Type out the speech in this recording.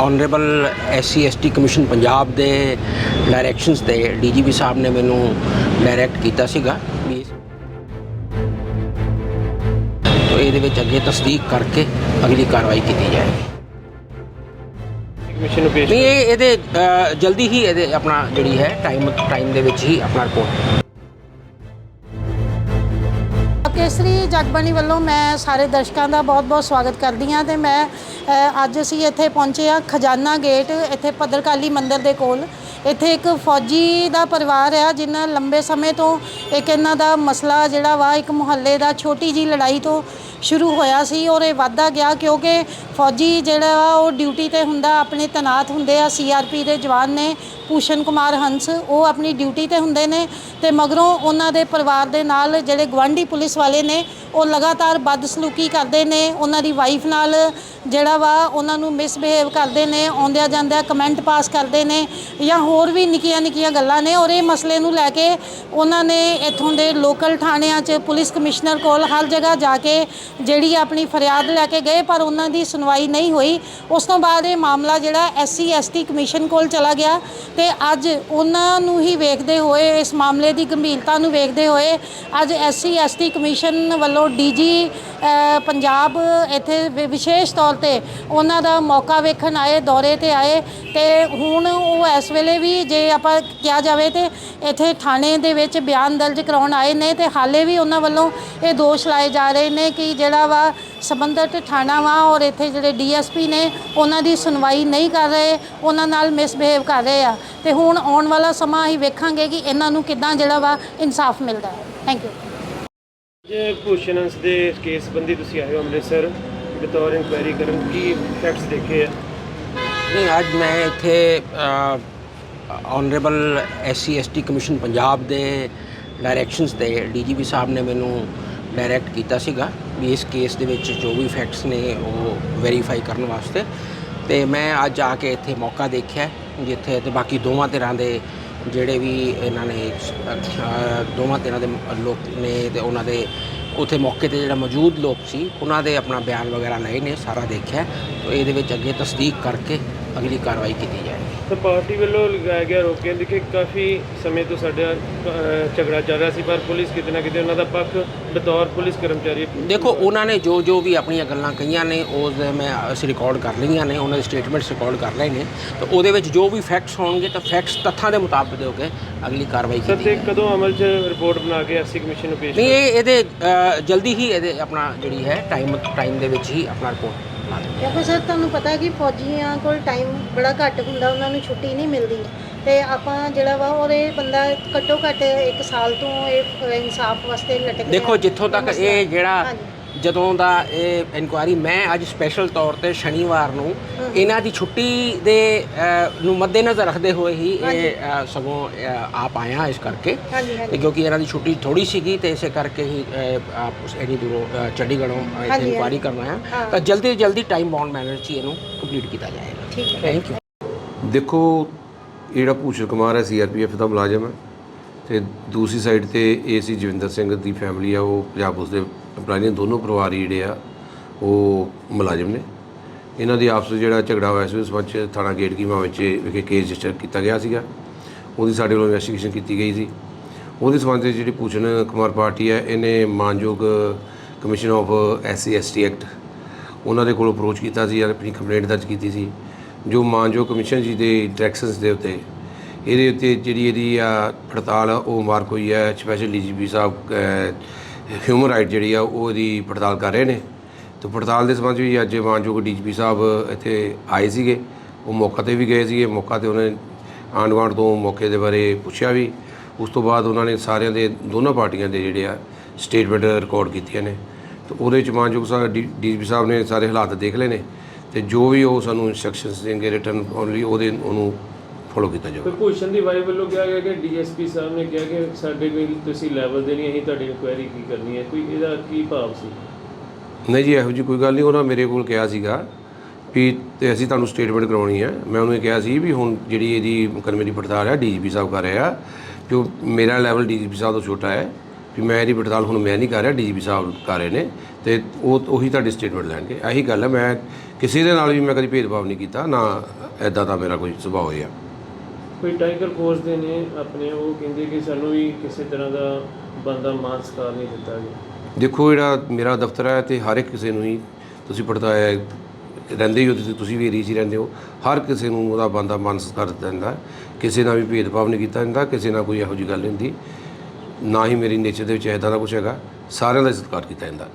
Honourable SC ST commission Punjab ਦੇ directions ਤੇ DGP ਸਾਹਿਬ ਨੇ ਮੈਨੂੰ ਡਾਇਰੈਕਟ ਕੀਤਾ ਸੀਗਾ ਵੀ ਤੋ ਇਹਦੇ ਵਿੱਚ ਅੱਗੇ ਤਸਦੀਕ ਕਰਕੇ ਅਗਲੀ ਕਾਰਵਾਈ ਕੀਤੀ ਜਾਏਗੀ। ਕਮਿਸ਼ਨ ਨੂੰ ਪੇਸ਼ ਨਹੀਂ ਇਹ ਇਹਦੇ ਅ, ਜਲਦੀ ਹੀ ਇਹਦੇ ਆਪਣਾ ਜਿਹੜੀ ਹੈ ਟਾਈਮ ਟਾਈਮ ਦੇ ਵਿੱਚ ਹੀ ਆਪਣਾ ਰਿਪੋਰਟ ਕੇਸਰੀ ਜਗਬਾਣੀ ਵੱਲੋਂ ਮੈਂ ਸਾਰੇ ਦਰਸ਼ਕਾਂ ਦਾ ਬਹੁਤ-ਬਹੁਤ ਸਵਾਗਤ ਕਰਦੀ ਹਾਂ ਤੇ ਮੈਂ ਅ, ਅੱਜ ਅਸੀਂ ਇੱਥੇ ਪਹੁੰਚੇ ਆ ਖਜ਼ਾਨਾ ਗੇਟ ਇੱਥੇ ਭਦਰਕਾਲੀ ਮੰਦਿਰ ਦੇ ਕੋਲ। ਇੱਥੇ ਇੱਕ ਫੌਜੀ ਦਾ ਪਰਿਵਾਰ ਆ ਜਿਨ੍ਹਾਂ ਲੰਬੇ ਸਮੇਂ ਤੋਂ ਇੱਕ ਇਹਨਾਂ ਦਾ ਮਸਲਾ ਜਿਹੜਾ ਵਾ ਇੱਕ ਮੁਹੱਲੇ ਦਾ ਛੋਟੀ ਜੀ ਲੜਾਈ ਤੋਂ ਸ਼ੁਰੂ ਹੋਇਆ ਸੀ ਔਰ ਇਹ ਵਾਧਾ ਗਿਆ ਕਿਉਂਕਿ ਫੌਜੀ ਜਿਹੜਾ ਵਾ ਉਹ ਡਿਊਟੀ ਤੇ ਹੁੰਦਾ ਆਪਣੇ ਤੈਨਾਤ ਹੁੰਦੇ ਆ ਸੀਆਰਪੀ ਦੇ ਜਵਾਨ ਨੇ ਭੂਸ਼ਣ ਕੁਮਾਰ ਹੰਸ, ਉਹ ਆਪਣੀ ਡਿਊਟੀ ਤੇ ਹੁੰਦੇ ਨੇ ਤੇ ਮਗਰੋਂ ਉਹਨਾਂ ਦੇ ਪਰਿਵਾਰ ਦੇ ਨਾਲ ਜਿਹੜੇ ਗਵਾਂਢੀ ਪੁਲਿਸ ਵਾਲੇ ਨੇ, ਉਹ ਲਗਾਤਾਰ ਬਦਸਲੂਕੀ ਕਰਦੇ ਨੇ, ਉਹਨਾਂ ਦੀ ਵਾਈਫ ਨਾਲ ਜਿਹੜਾ ਵਾ ਉਹਨਾਂ ਨੂੰ ਮਿਸਬਿਹੇਵ ਕਰਦੇ ਨੇ, ਆਉਂਦਿਆਂ ਜਾਂਦਿਆਂ ਕਮੈਂਟ ਪਾਸ ਕਰਦੇ ਨੇ ਜਾਂ ਹੋਰ ਵੀ ਨਿੱਕੀਆਂ ਨਿੱਕੀਆਂ ਗੱਲਾਂ ਨੇ ਔਰ ਇਹ ਮਸਲੇ ਨੂੰ ਲੈ ਕੇ ਉਹਨਾਂ ਨੇ ਇੱਥੋਂ ਦੇ ਲੋਕਲ ਥਾਣਿਆਂ 'ਚ ਪੁਲਿਸ ਕਮਿਸ਼ਨਰ ਕੋਲ ਹਰ ਜਗ੍ਹਾ ਜਾ ਕੇ ਜਿਹੜੀ ਆਪਣੀ ਫਰਿਆਦ ਲੈ ਕੇ ਗਏ, ਪਰ ਉਹਨਾਂ ਦੀ ਸੁਣਵਾਈ ਨਹੀਂ ਹੋਈ। ਉਸ ਤੋਂ ਬਾਅਦ ਇਹ ਮਾਮਲਾ ਜਿਹੜਾ ਐਸਸੀ ਐਸਟੀ ਕਮਿਸ਼ਨ ਕੋਲ ਚਲਾ ਗਿਆ ਤੇ ਅੱਜ ਉਹਨਾਂ ਨੂੰ ਹੀ ਵੇਖਦੇ ਹੋਏ, ਇਸ ਮਾਮਲੇ ਦੀ ਗੰਭੀਰਤਾ ਨੂੰ ਵੇਖਦੇ ਹੋਏ ਅੱਜ ਐਸਸੀ, ਐਸਟੀ ਕਮਿਸ਼ਨ ਵੱਲੋਂ ਡੀਜੀ ਪੰਜਾਬ ਇੱਥੇ ਵਿ- ਵਿਸ਼ੇਸ਼ ਤੌਰ ਤੇ ਉਹਨਾਂ ਦਾ ਮੌਕਾ ਵੇਖਣ ਆਏ, ਦੌਰੇ ਤੇ ਆਏ ਤੇ ਹੁਣ ਉਹ ਇਸ ਵੇਲੇ ਵੀ ਜੇ ਆਪਾਂ ਕਿਹਾ ਜਾਵੇ ਤੇ ਇੱਥੇ ਥਾਣੇ ਦੇ ਵਿੱਚ ਬਿਆਨ ਦਰਜ ਕਰਾਉਣ ਆਏ ਨੇ ਤੇ ਹਾਲੇ ਵੀ ਉਹਨਾਂ ਵੱਲੋਂ ਇਹ ਦੋਸ਼ ਲਾਏ ਜਾ ਰਹੇ ਨੇ ਕਿ ਜਿਹੜਾ ਵਾ ਸੰਬੰਧਿਤ ਥਾਣਾ ਵਾ ਔਰ ਇੱਥੇ ਜਿਹੜੇ ਡੀਐਸਪੀ ਨੇ ਉਹਨਾਂ ਦੀ ਸੁਣਵਾਈ ਨਹੀਂ ਕਰ ਰਹੇ ਉਹਨਾਂ ਨਾਲ ਮਿਸਬਿਹੇਵ ਕਰ ਰਹੇ ਆ। ਤੇ ਹੁਣ ਆਉਣ ਵਾਲਾ ਸਮਾਂ ਹੀ ਵੇਖਾਂਗੇ ਕਿ ਇਹਨਾਂ ਨੂੰ ਕਿੱਦਾਂ ਜਿਹੜਾ ਵਾ ਇਨਸਾਫ ਮਿਲਦਾ ਹੈ। ਥੈਂਕ ਯੂ ਜੇ ਹੰਸ ਦੇ ਕੇਸ ਸੰਬੰਧੀ ਤੁਸੀਂ ਆਏ ਹੋ ਅੰਮ੍ਰਿਤਸਰ ਬਤੌਰ ਇਨਕੁਆਇਰੀ ਕਰਨ ਕੀ ਫੈਕਟਸ ਦੇਖੇ ਆ? ਨਹੀਂ ਅੱਜ ਮੈਂ ਇੱਥੇ honourable SC ST commission Punjab ਦੇ ਡਾਇਰੈਕਸ਼ਨਸ ਤੇ ਡੀਜੀਪੀ ਸਾਹਿਬ ਨੇ ਮੈਨੂੰ ਡਾਇਰੈਕਟ ਕੀਤਾ ਸੀਗਾ। ਵੀ ਇਸ ਕੇਸ ਦੇ ਵਿੱਚ ਜੋ ਵੀ ਫੈਕਟਸ ਨੇ ਉਹ ਵੈਰੀਫਾਈ ਕਰਨ ਵਾਸਤੇ। ਤੇ ਮੈਂ ਅੱਜ ਆ ਕੇ ਇੱਥੇ ਮੌਕਾ ਦੇਖਿਆ, ਜਿੱਥੇ ਤੇ ਬਾਕੀ ਦੋਵਾਂ ਧਿਰਾਂ ਦੇ ਜਿਹੜੇ ਵੀ ਇਹਨਾਂ ਨੇ ਦੋਵਾਂ ਧਿਰਾਂ ਦੇ ਲੋਕ ਨੇ ਤੇ ਉਹਨਾਂ ਦੇ ਉੱਥੇ ਮੌਕੇ ਤੇ ਜਿਹੜਾ ਮੌਜੂਦ ਲੋਕ ਸੀ, ਉਹਨਾਂ ਦੇ ਆਪਣਾ ਬਿਆਨ ਵਗੈਰਾ ਲਏ ਨੇ, ਸਾਰਾ ਦੇਖਿਆ। ਤੇ ਇਹਦੇ ਵਿੱਚ ਅੱਗੇ ਤਸਦੀਕ ਕਰਕੇ ਅਗਲੀ ਕਾਰਵਾਈ ਕੀਤੀ ਜਾਏਗੀ। ਤਾਂ ਪਾਰਟੀ ਵੱਲੋਂ ਲਗਾਇਆ ਗਿਆ ਰੋਕ ਕਹਿੰਦੇ ਕਿ ਕਾਫੀ ਸਮੇਂ ਤੋਂ ਸਾਡਾ ਝਗੜਾ ਚੱਲ ਰਿਹਾ ਸੀ ਪਰ ਪੁਲਿਸ ਕਿਤੇ ਨਾ ਕਿਤੇ ਉਹਨਾਂ ਦਾ ਪੱਖ ਬਤੌਰ ਪੁਲਿਸ ਕਰਮਚਾਰੀ ਦੇਖੋ ਉਹਨਾਂ ਨੇ ਜੋ ਜੋ ਵੀ ਆਪਣੀਆਂ ਗੱਲਾਂ ਕਹੀਆਂ ਨੇ ਉਸ ਦੇ ਮੈਂ ਅਸੀਂ ਰਿਕਾਰਡ ਕਰ ਲਈਆਂ ਨੇ ਉਹਨਾਂ ਦੇ ਸਟੇਟਮੈਂਟਸ ਰਿਕਾਰਡ ਕਰ ਲਏ ਨੇ। ਤਾਂ ਉਹਦੇ ਵਿੱਚ ਜੋ ਵੀ ਫੈਕਟਸ ਹੋਣਗੇ ਤਾਂ ਫੈਕਟਸ ਤੱਥਾਂ ਦੇ ਮੁਤਾਬਕ ਹੋ ਕੇ ਅਗਲੀ ਕਾਰਵਾਈ ਸਰ ਕੀਤੀ ਤੇ ਜਾਏਗੀ। ਕਦੋਂ ਅਮਲ 'ਚ ਰਿਪੋਰਟ ਬਣਾ ਕੇ ਐਸਸੀ ਕਮਿਸ਼ਨ ਨੂੰ ਪੇਸ਼ ਨਹੀਂ ਇਹ ਇਹਦੇ ਜਲਦੀ ਹੀ ਇਹਦੇ ਆਪਣਾ ਜਿਹੜੀ ਹੈ ਟਾਈਮ ਟਾਈਮ ਦੇ ਵਿੱਚ ਹੀ ਆਪਣਾ ਰਿਪੋਰਟ ਕਿਉਂਕਿ ਸਰ ਤੁਹਾਨੂੰ ਪਤਾ ਕਿ ਫੌਜੀਆਂ ਕੋਲ ਟਾਈਮ ਬੜਾ ਘੱਟ ਹੁੰਦਾ ਉਹਨਾਂ ਨੂੰ ਛੁੱਟੀ ਨਹੀਂ ਮਿਲਦੀ ਤੇ ਆਪਾਂ ਜਿਹੜਾ ਵਾ ਇਹ ਬੰਦਾ ਘੱਟੋ ਘੱਟ ਇੱਕ ਸਾਲ ਤੋਂ ਇਹ ਇਨਸਾਫ ਵਾਸਤੇ ਲਟਕ ਰਿਹਾ ਦੇਖੋ ਜਿੱਥੋਂ ਤੱਕ। ਇਹ ਜਿਹੜਾ। ਜਦੋਂ ਦਾ ਇਹ ਇਨਕੁਆਇਰੀ ਮੈਂ ਅੱਜ ਸਪੈਸ਼ਲ ਤੌਰ ਤੇ ਸ਼ਨੀਵਾਰ ਨੂੰ ਇਹਨਾਂ ਦੀ ਛੁੱਟੀ ਦੇ ਅ, ਨੂੰ ਮੱਦੇਨਜ਼ਰ ਰੱਖਦੇ ਹੋਏ ਹੀ ਇਹ ਅ, ਸਗੋਂ ਅ, ਆਪ ਆਇਆ ਇਸ ਕਰਕੇ। ਹਾਂਜੀ ਤੇ ਕਿਉਂਕਿ ਇਹਨਾਂ ਦੀ ਛੁੱਟੀ ਥੋੜੀ ਸੀਗੀ ਤੇ ਇਸੇ ਕਰਕੇ ਹੀ ਅ, ਆਪ ਇੰਨੀ ਦੂਰੋਂ ਅ, ਚੰਡੀਗੜ੍ਹੋਂ ਇੱਥੇ ਹਾਂਜੀ, ਇਨਕੁਆਇਰੀ ਕਰਨ ਆਇਆ ਹਾਂ। ਤਾਂ ਜਲਦੀ ਤੋਂ ਜਲਦੀ ਟਾਈਮ ਬਾਉਂਡ ਮੈਨਰ 'ਚ ਹੀ ਇਹਨੂੰ ਕੰਪਲੀਟ ਕੀਤਾ ਜਾਏਗਾ। ਠੀਕ ਹੈ। ਥੈਂਕ ਯੂ ਦੇਖੋ ਇਹ ਜਿਹੜਾ ਭੂਸ਼ਣ ਕੁਮਾਰ ਹੈ ਸੀਆਰਪੀਐਫ ਦਾ ਮੁਲਾਜ਼ਮ ਹੈ। ਤੇ ਦੂਸਰੀ ਸਾਈਡ ਤੇ ਏਸੀ ਜਵਿੰਦਰ ਸਿੰਘ ਦੀ ਫੈਮਿਲੀ ਆ ਉਹ ਪੰਜਾਬ ਪੁਲਿਸ ਦੇ EMPLOYE ਨੇ ਦੋਨੋਂ ਪਰਿਵਾਰ ਹੀ ਜਿਹੜੇ ਆ, ਉਹ ਮੁਲਾਜ਼ਮ ਨੇ। ਇਹਨਾਂ ਦੀ ਆਪਸ ਵਿੱਚ ਜਿਹੜਾ ਝਗੜਾ ਹੋਇਆ ਸੀ, ਉਸ ਸੰਬੰਧ 'ਚ ਥਾਣਾ ਗੇਟ ਕੀਮਾ ਵਿੱਚ ਵਿਖੇ ਕੇਸ ਰਜਿਸਟਰ ਕੀਤਾ ਗਿਆ ਸੀਗਾ। ਉਹਦੀ ਸਾਡੇ ਵੱਲੋਂ ਇਨਵੈਸਟੀਗੇਸ਼ਨ ਕੀਤੀ ਗਈ ਸੀ। ਉਹਦੇ ਸੰਬੰਧ ਵਿੱਚ ਜਿਹੜੀ ਭੂਸ਼ਣ ਕੁਮਾਰ ਪਾਰਟੀ ਹੈ, ਇਹਨੇ ਮਾਨਯੋਗ commission of SC ST act ਉਹਨਾਂ ਦੇ ਕੋਲ ਅਪਰੋਚ ਕੀਤਾ ਸੀ ਜਾਂ ਆਪਣੀ ਕੰਪਲੇਂਟ ਦਰਜ ਕੀਤੀ ਸੀ। ਜੋ ਮਾਨਯੋਗ ਕਮਿਸ਼ਨ ਜੀ ਦੇ ਡਾਇਰੈਕਸ਼ਨਸ ਦੇ ਉੱਤੇ, ਇਹਦੇ ਉੱਤੇ ਜਿਹੜੀ ਇਹਦੀ ਆ ਪੜਤਾਲ ਆ, ਉਹ ਮਾਰਕ ਹੋਈ ਹੈ। ਸਪੈਸ਼ਲ ਡੀਜੀਪੀ ਸਾਹਿਬ ਹਿਊਮਨ ਰਾਈਟ ਜਿਹੜੀ ਆ, ਉਹ ਇਹਦੀ ਪੜਤਾਲ ਕਰ ਰਹੇ ਨੇ। ਤੇ ਪੜਤਾਲ ਦੇ ਸੰਬੰਧ ਵਿੱਚ ਅੱਜ ਮਾਨਯੋਗ ਡੀਜੀਪੀ ਸਾਹਿਬ ਇੱਥੇ ਆਏ ਸੀਗੇ। ਉਹ ਮੌਕਾ ਤੇ ਵੀ ਗਏ ਸੀਗੇ। ਮੌਕਾ ਤੇ ਉਹਨੇ ਆਂਢ ਗੁਆਂਢ ਤੋਂ ਮੌਕੇ ਦੇ ਬਾਰੇ ਪੁੱਛਿਆ ਵੀ। ਉਸ ਤੋਂ ਬਾਅਦ ਉਹਨਾਂ ਨੇ ਸਾਰਿਆਂ ਦੇ, ਦੋਨਾਂ ਪਾਰਟੀਆਂ ਦੇ ਜਿਹੜੇ ਆ ਸਟੇਟਮੈਂਟ ਰਿਕਾਰਡ ਕੀਤੀਆਂ ਨੇ। ਤੇ ਉਹਦੇ ਚ ਮਾਨਯੋਗ ਸਾਹਿਬ ਡੀਜੀਪੀ ਸਾਹਿਬ ਨੇ ਸਾਰੇ ਹਾਲਾਤ ਦੇਖ ਲਏ ਨੇ। ਤੇ ਜੋ ਵੀ ਉਹ ਸਾਨੂੰ ਇਨਸਟਰਕਸ਼ਨਸ ਦੇਣਗੇ ਰਿਟਰਨ ਓਨਲੀ ਉਹਦੇ, ਉਹਨੂੰ ਫੋਲੋ ਕੀਤਾ ਜਾਊਗਾ। ਭੂਸ਼ਣ ਦੀ ਵਾਈਫ ਵੱਲੋਂ ਕਿਹਾ ਗਿਆ ਕਿ ਡੀਐਸਪੀ ਸਾਹਿਬ ਨੇ ਕਿਹਾ ਕਿ ਸਾਡੇ ਕੋਈ ਤੁਸੀਂ ਲੈਵਲ ਦੇ ਨਹੀਂ ਅਸੀਂ ਤੁਹਾਡੀ ਇਨਕੁਆਇਰੀ ਕੀ ਕਰਨੀ ਹੈ? ਕੋਈ ਇਹਦਾ ਕੀ ਭਾਵ ਸੀ? ਨਹੀਂ ਜੀ ਇਹੋ ਜੀ ਕੋਈ ਗੱਲ ਨਹੀਂ ਉਹਨਾਂ ਮੇਰੇ ਕੋਲ ਕਿਹਾ ਸੀਗਾ ਵੀ ਤੇ ਅਸੀਂ ਤੁਹਾਨੂੰ ਸਟੇਟਮੈਂਟ ਕਰਾਉਣੀ ਹੈ। ਮੈਂ ਉਹਨੂੰ ਇਹ ਕਿਹਾ ਸੀ ਵੀ ਹੁਣ ਜਿਹੜੀ ਇਹਦੀ ਮੁਕੱਦਮੇ ਦੀ ਪੜਤਾਲ ਹੈ ਡੀਜੀਪੀ ਸਾਹਿਬ ਕਰ ਰਹੇ ਜੋ ਮੇਰਾ ਲੈਵਲ ਡੀਜੀਪੀ ਸਾਹਿਬ ਤੋਂ ਛੋਟਾ ਹੈ ਵੀ ਮੈਂ ਇਹਦੀ ਪੜਤਾਲ ਹੁਣ ਮੈਂ ਨਹੀਂ ਕਰ ਰਿਹਾ ਡੀਜੀਪੀ ਸਾਹਿਬ ਕਰ ਰਹੇ ਨੇ ਤੇ ਉਹ ਉਹੀ ਤੁਹਾਡੀ ਸਟੇਟਮੈਂਟ ਲੈਣਗੇ। ਇਹੀ ਗੱਲ ਹੈ ਮੈਂ ਕਿਸੇ ਦੇ ਨਾਲ ਵੀ ਮੈਂ ਕਦੀ ਭੇਦਭਾਵ ਨਹੀਂ ਕੀਤਾ ਨਾ ਐਦਾਂ ਦਾ ਮੇਰਾ ਕੋਈ ਸੁਭਾਅ ਹੋਇਆ। ਕੋਈ ਟਾਈਗਰ ਫੋਰਸ ਦੇ ਨੇ ਆਪਣੇ, ਉਹ ਕਹਿੰਦੇ ਕਿ ਸਾਨੂੰ ਵੀ ਕਿਸੇ ਤਰ੍ਹਾਂ ਦਾ ਬੰਦਾ ਮਾਨ ਸਤਿਕਾਰ ਨਹੀਂ ਦਿੱਤਾ ਗਿਆ। ਦੇਖੋ, ਜਿਹੜਾ ਮੇਰਾ ਦਫ਼ਤਰ ਹੈ ਤੇ ਹਰ ਇੱਕ ਕਿਸੇ ਨੂੰ ਹੀ ਤੁਸੀਂ ਪੜਤਾਇਆ ਰਹਿੰਦੇ ਹੀ ਹੋ ਤੁਸੀਂ ਤੁਸੀਂ ਵੀ ਏਰੀਏ 'ਚ ਹੀ ਰਹਿੰਦੇ ਹੋ, ਹਰ ਕਿਸੇ ਨੂੰ ਉਹਦਾ ਬੰਦਾ ਮਾਨ ਸਤਿਕਾਰ ਦਿੱਤਾ ਜਾਂਦਾ ਕਿਸੇ ਨਾਲ ਵੀ ਭੇਦਭਾਵ ਨਹੀਂ ਕੀਤਾ ਜਾਂਦਾ, ਕਿਸੇ ਨਾਲ ਕੋਈ ਇਹੋ ਜਿਹੀ ਗੱਲ ਨਹੀਂ ਹੁੰਦੀ, ਨਾ ਹੀ ਮੇਰੀ ਨੇਚਰ ਦੇ ਵਿੱਚ ਐਦਾਂ ਦਾ ਕੁਝ ਹੈਗਾ, ਸਾਰਿਆਂ ਦਾ ਹੀ ਸਤਿਕਾਰ ਕੀਤਾ ਜਾਂਦਾ।